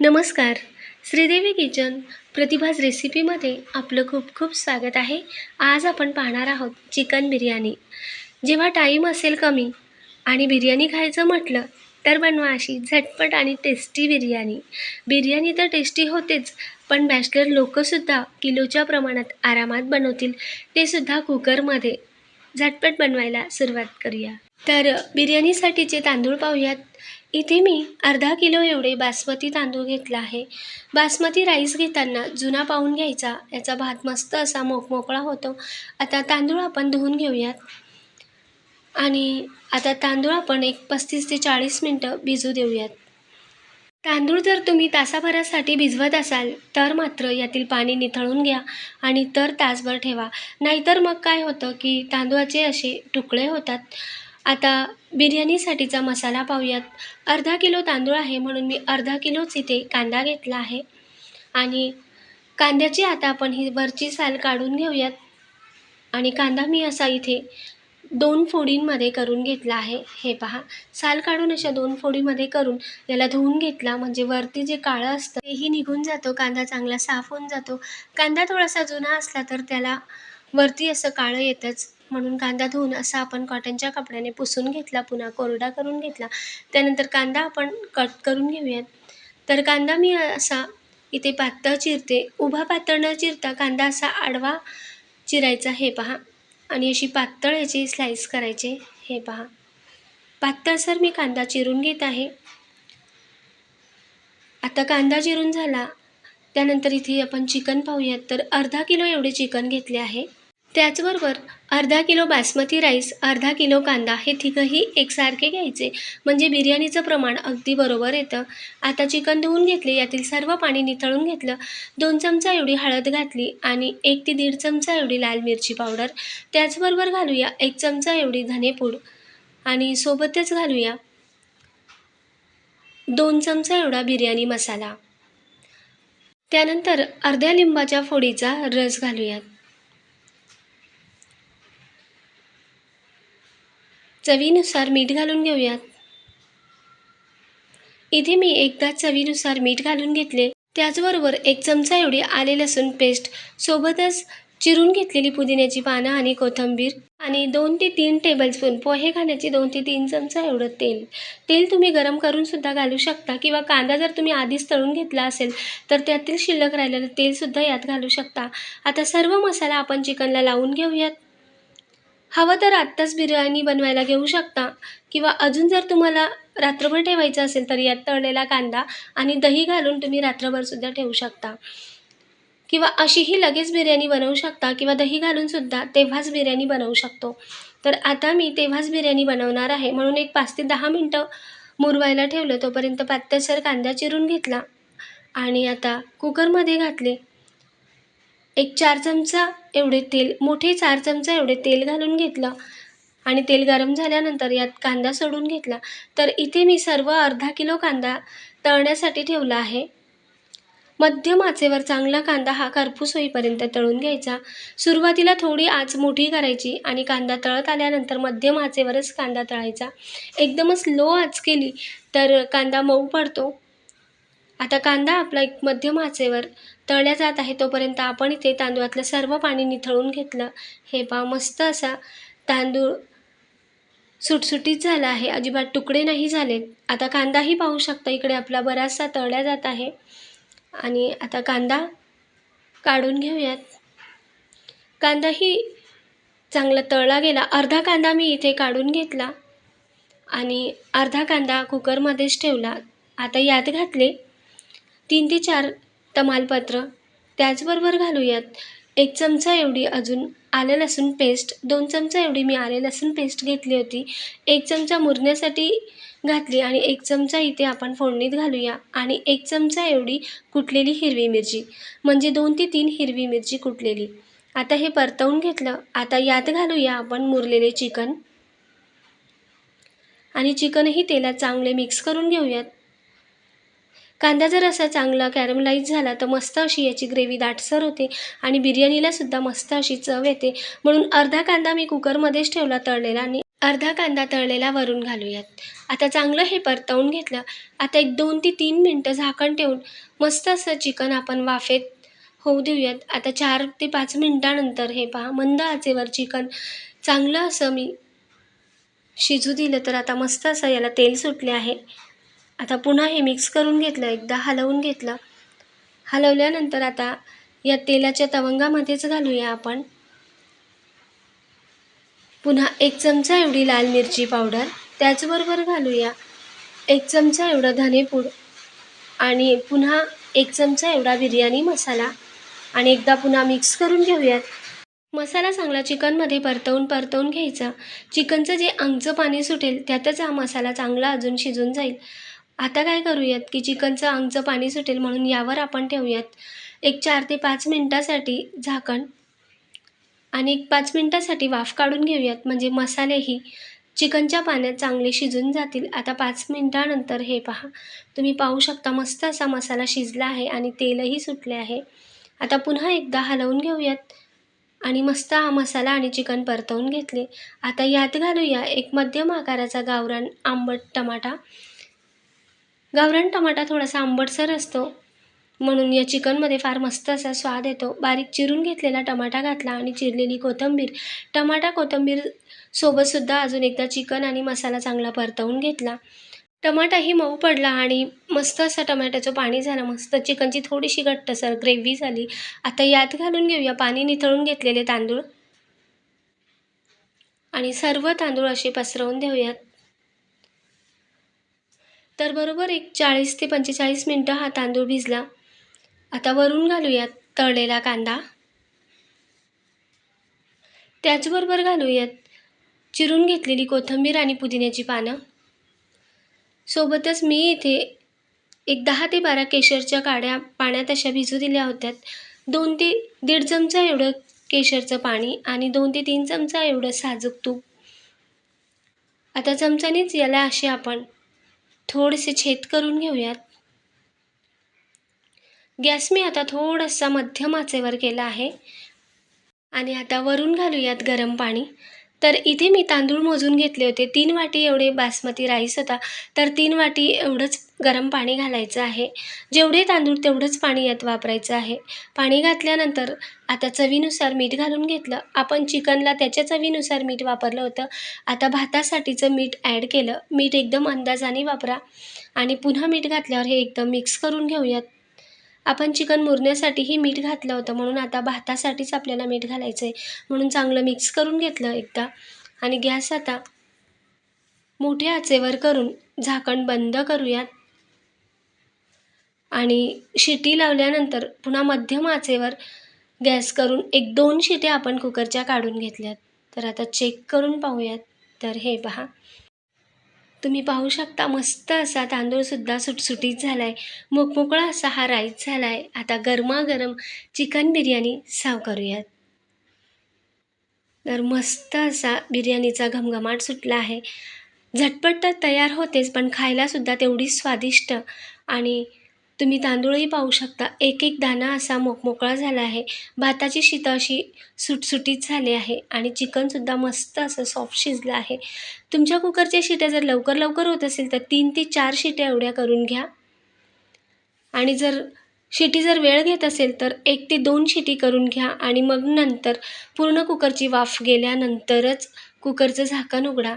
नमस्कार. श्रीदेवी किचन प्रतिभाज रेसिपीमध्ये आपलं खूप खूप स्वागत आहे. आज आपण पाहणार आहोत चिकन बिर्याणी. जेव्हा टाईम असेल कमी आणि बिर्याणी खायचं म्हटलं तर बनवा अशी झटपट आणि टेस्टी बिर्याणी. बिर्याणी तर टेस्टी होतेच पण बॅचलर लोकंसुद्धा किलोच्या प्रमाणात आरामात बनवतील ते सुद्धा कुकरमध्ये. झटपट बनवायला सुरुवात करूया. तर बिर्याणीसाठीचे तांदूळ पाहूयात. इथे मी अर्धा किलो एवढे बासमती तांदूळ घेतला आहे. बासमती राईस घेताना जुना पाहून घ्यायचा याचा भात मस्त असा मोकमोकळा होतो. आता तांदूळ आपण धुवून घेऊयात. आणि आता तांदूळ आपण एक पस्तीस ते चाळीस मिनटं भिजू देऊयात. तांदूळ जर तुम्ही तासाभरासाठी भिजवत असाल तर मात्र यातील पाणी निथळून घ्या आणि तर तासभर ठेवा. नाहीतर मग काय होतं की तांदूळाचे असे तुकडे होतात. आता बिर्याणीसाठीचा मसाला पाहूयात. अर्धा किलो तांदूळ आहे म्हणून मी अर्धा किलोच इथे कांदा घेतला आहे. आणि कांद्याची आता आपण ही वरची साल काढून घेऊयात. आणि कांदा मी असा इथे दोन फोडींमध्ये करून घेतला आहे. हे पहा साल काढून अशा दोन फोडीमध्ये करून याला धुवून घेतला. म्हणजे वरती जे काळं असतं तेही निघून जातो. कांदा चांगला साफ होऊन जातो. कांदा थोडासा जुना असला तर त्याला वरती असं काळं येतंच. म्हणून कांदा धुवून असा आपण कॉटनच्या कपड्याने पुसून घेतला पुन्हा कोरडा करून घेतला. त्यानंतर कांदा आपण कट करून घेऊयात. तर कांदा मी असा इथे पातळ चिरते. उभा पातळ न चिरता कांदा असा आडवा चिरायचा हे पहा. आणि अशी पातळ याची स्लाईस करायचे हे पहा. पातळसर मी कांदा चिरून घेत आहे. आता कांदा चिरून झाला. त्यानंतर इथे आपण चिकन पाहूयात. तर अर्धा किलो एवढे चिकन घेतले आहे. त्याचबरोबर अर्धा किलो बासमती राईस अर्धा किलो कांदा हे तिघंही एकसारखे घ्यायचे. म्हणजे बिर्याणीचं प्रमाण अगदी बरोबर येतं. आता चिकन धुवून घेतले यातील सर्व पाणी निथळून घेतलं. दोन चमचा एवढी हळद घातली आणि एक ते दीड चमचा एवढी लाल मिरची पावडर. त्याचबरोबर घालूया एक चमचा एवढी धनेपूड. आणि सोबतच घालूया दोन चमचा एवढा बिर्याणी मसाला. त्यानंतर अर्ध्या लिंबाच्या फोडीचा रस घालूयात. चवीनुसार मीठ घालून घेऊयात. इथे मी एकदा चवीनुसार मीठ घालून घेतले. त्याचबरोबर एक चमचा एवढी आले लसूण पेस्ट सोबतच चिरून घेतलेली पुदिन्याची पानं आणि कोथिंबीर आणि दोन ते तीन टेबलस्पून पोहे खाण्याचे दोन ते तीन चमचा एवढं तेल. तेल तुम्ही गरम करूनसुद्धा घालू शकता किंवा कांदा जर तुम्ही आधीच तळून घेतला असेल तर त्यातील शिल्लक राहिलेलं तेलसुद्धा यात घालू शकता. आता सर्व मसाला आपण चिकनला लावून घेऊयात. हवं तर आत्ताच बिर्याणी बनवायला घेऊ शकता. किंवा अजून जर तुम्हाला रात्रभर ठेवायचं असेल तर यात तळलेला कांदा आणि दही घालून तुम्ही रात्रभरसुद्धा ठेवू शकता. किंवा अशीही लगेच बिर्याणी बनवू शकता किंवा दही घालूनसुद्धा तेव्हाच बिर्याणी बनवू शकतो. तर आता मी तेव्हाच बिर्याणी बनवणार आहे. म्हणून एक पाच ते दहा मिनटं मुरवायला ठेवलं तोपर्यंत पातळसर कांदा चिरून घेतला. आणि आता कुकरमध्ये घातले. एक चार चमचा एवढे तेल मोठे चार चमचा एवढे तेल घालून घेतलं. आणि तेल गरम झाल्यानंतर यात कांदा सोडून घेतला. तर इथे मी सर्व अर्धा किलो कांदा तळण्यासाठी ठेवला आहे. मध्यम आचेवर चांगला कांदा हा करपूस होईपर्यंत तळून घ्यायचा. सुरुवातीला थोडी आच मोठी करायची आणि कांदा तळत आल्यानंतर मध्यम आचेवरच कांदा तळायचा. एकदमच लो आच केली तर कांदा मऊ पडतो. आता कांदा आपला एक मध्यम आचेवर तळल्या जात आहे तोपर्यंत आपण इथे तांदूळातलं सर्व पाणी निथळून घेतलं. हे पा मस्त असा तांदूळ सुटसुटीत झाला आहे. अजिबात तुकडे नाही झालेत. आता कांदाही पाहू शकता इकडे आपला बराचसा तळल्या जात आहे. आणि आता कांदा काढून घेऊयात. कांदाही चांगला तळला गेला. अर्धा कांदा मी इथे काढून घेतला आणि अर्धा कांदा कुकरमध्येच ठेवला. आता यात घातले तीन ते चार तमालपत्र. त्याचबरोबर घालूयात. एक चमचा एवढी अजून आलं लसूण पेस्ट दोन चमचा एवढी मी आले लसूण पेस्ट घेतली होती. एक चमचा मुरण्यासाठी घातली आणि एक चमचा इथे आपण फोडणीत घालूया. आणि एक चमचा एवढी कुटलेली हिरवी मिरची. म्हणजे दोन ते तीन हिरवी मिरची कुटलेली. आता हे परतवून घेतलं. आता यात घालूया आपण मुरलेले चिकन. आणि चिकनही तेलात चांगले मिक्स करून घेऊयात. कांदा जर असा चांगला कॅरमलाईज झाला तर मस्त अशी याची ग्रेव्ही दाटसर होते आणि बिर्याणीलासुद्धा मस्त अशी चव येते. म्हणून अर्धा कांदा मी कुकरमध्येच ठेवला तळलेला आणि अर्धा कांदा तळलेला वरून घालूयात. आता चांगलं हे परतवून घेतलं. आता एक दोन ते तीन मिनटं झाकण ठेवून मस्त असं चिकन आपण वाफेत होऊ देऊयात. आता चार ते पाच मिनटानंतर हे पहा मंद आचेवर चिकन चांगलं असं मी शिजू दिलं तर आता मस्त असं याला तेल सुटले आहे. आता पुन्हा हे मिक्स करून घेतलं एकदा हलवून घेतलं. हलवल्यानंतर आता या तेलाच्या तवंगामध्येच घालूया आपण. पुन्हा एक चमचा एवढी लाल मिरची पावडर त्याचबरोबर घालूया. एक चमचा एवढं धनेपूड आणि पुन्हा एक चमचा एवढा बिर्याणी मसाला आणि एकदा पुन्हा मिक्स करून घेऊयात. मसाला चांगला चिकनमध्ये परतवून परतवून घ्यायचा. चिकनचं जे अंगचं पाणी सुटेल त्यातच हा मसाला चांगला अजून शिजून जाईल. आता काय करूयात की चिकनचं अंगचं पाणी सुटेल म्हणून यावर आपण ठेवूयात. एक चार ते पाच मिनटासाठी झाकण आणि एक पाच मिनटासाठी वाफ काढून घेऊयात. म्हणजे मसालेही चिकनच्या पाण्यात चांगले शिजून जातील. आता पाच मिनटानंतर हे पहा. तुम्ही पाहू शकता मस्त असा मसाला शिजला आहे आणि तेलही सुटले आहे. आता पुन्हा एकदा हलवून घेऊयात आणि मस्त हा मसाला आणि चिकन परतवून घेतले. आता यात घालूया एक मध्यम आकाराचा गावरान आंबट टमाटा. गावरान टमाटा थोडासा आंबटसर असतो. म्हणून या चिकनमध्ये फार मस्त असा स्वाद येतो. बारीक चिरून घेतलेला टमाटा घातला आणि चिरलेली कोथिंबीर टमाटा कोथंबीर सोबतसुद्धा अजून एकदा चिकन आणि मसाला चांगला परतवून घेतला. टमाटाही मऊ पडला आणि मस्त असा टमाट्याचं पाणी झालं. मस्त चिकनची थोडीशी घट्टसर ग्रेव्ही झाली. आता यात घालून घेऊया पाणी निथळून घेतलेले तांदूळ. आणि सर्व तांदूळ असे पसरवून देऊयात. तर बरोबर एक चाळीस ते पंचेचाळीस मिनटं हा तांदूळ भिजला. आता वरून घालूयात तळलेला कांदा. त्याचबरोबर घालूयात चिरून घेतलेली कोथिंबीर आणि पुदिन्याची पानं. सोबतच मी इथे एक दहा ते बारा केशरच्या काड्या पाण्यात अशा भिजू दिल्या होत्या. दोन ते दीड चमचा एवढं केशरचं पाणी आणि दोन ते तीन चमचा एवढं साजूक तूप. आता चमचानेच याला असे आपण थोडेसे छेद करून घेऊयात. गॅस मी आता थोडासा मध्यम आचेवर केला आहे. आणि आता वरून घालूयात गरम पाणी. तर इथे मी तांदूळ मोजून घेतले होते. तीन वाटी एवढे बासमती राईस होता. तर तीन वाटी एवढंच गरम पाणी घालायचं आहे. जेवढे तांदूळ तेवढंच पाणी यात वापरायचं आहे. पाणी घातल्यानंतर आता चवीनुसार मीठ घालून घेतलं. आपण चिकनला त्याच्या चवीनुसार मीठ वापरलं होतं. आता भातासाठीचं मीठ ॲड केलं. मीठ एकदम अंदाजाने वापरा. आणि पुन्हा मीठ घातल्यावर हे एकदम मिक्स करून घेऊयात. आपण चिकन मुरण्यासाठीही मीठ घातलं होतं म्हणून आता भातासाठीच आपल्याला मीठ घालायचं आहे म्हणून चांगलं मिक्स करून घेतलं एकदा. आणि गॅस आता मोठ्या आचेवर करून झाकण बंद करूयात. आणि शिटी लावल्यानंतर पुन्हा मध्यम आचेवर गॅस करून एक दोन शिट्या आपण कुकरच्या काढून घेतल्यात. तर आता चेक करून पाहूयात. तर हे पहा. तुम्ही पाहू शकता मस्त असा तांदूळसुद्धा सुटसुटीत झाला आहे मोकमोकळा असा हा राईस झाला आहे आता गरमागरम चिकन बिर्याणी साव करूयात. तर मस्त असा बिर्याणीचा घमघमाट सुटला आहे. झटपट तर तयार होतेच पण खायलासुद्धा तेवढी स्वादिष्ट आणि तुम्ही तांदूळही पाहू शकता. एक एक दाणा असा मोकमोकळा झाला आहे. भाताची शीतं अशी सुटसुटीत झाली आहे आणि चिकनसुद्धा मस्त असं सॉफ्ट शिजलं आहे. तुमच्या कुकरच्या शिट्या जर लवकर लवकर होत असेल तर तीन ते चार शिट्या एवढ्या करून घ्या. आणि जर शिटी जर वेळ घेत असेल तर एक ते दोन शिटी करून घ्या आणि मग नंतर पूर्ण कुकरची वाफ गेल्यानंतरच कुकरचं झाकण उघडा.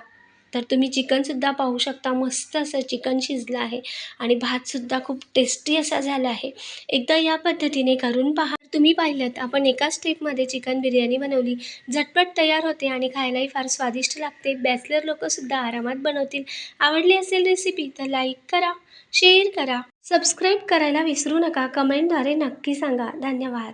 तर तुम्ही चिकनसुद्धा पाहू शकता मस्त असं चिकन शिजलं आहे आणि भातसुद्धा खूप टेस्टी असा झाला आहे. एकदा या पद्धतीने करून पहा. तुम्ही पाहिलं आपण एका स्टेपमध्ये चिकन बिर्याणी बनवली. झटपट तयार होते आणि खायलाही फार स्वादिष्ट लागते. बॅचलर लोकंसुद्धा आरामात बनवतील. आवडली असेल रेसिपी तर लाईक करा शेअर करा. सबस्क्राईब करायला विसरू नका. कमेंटद्वारे नक्की सांगा. धन्यवाद.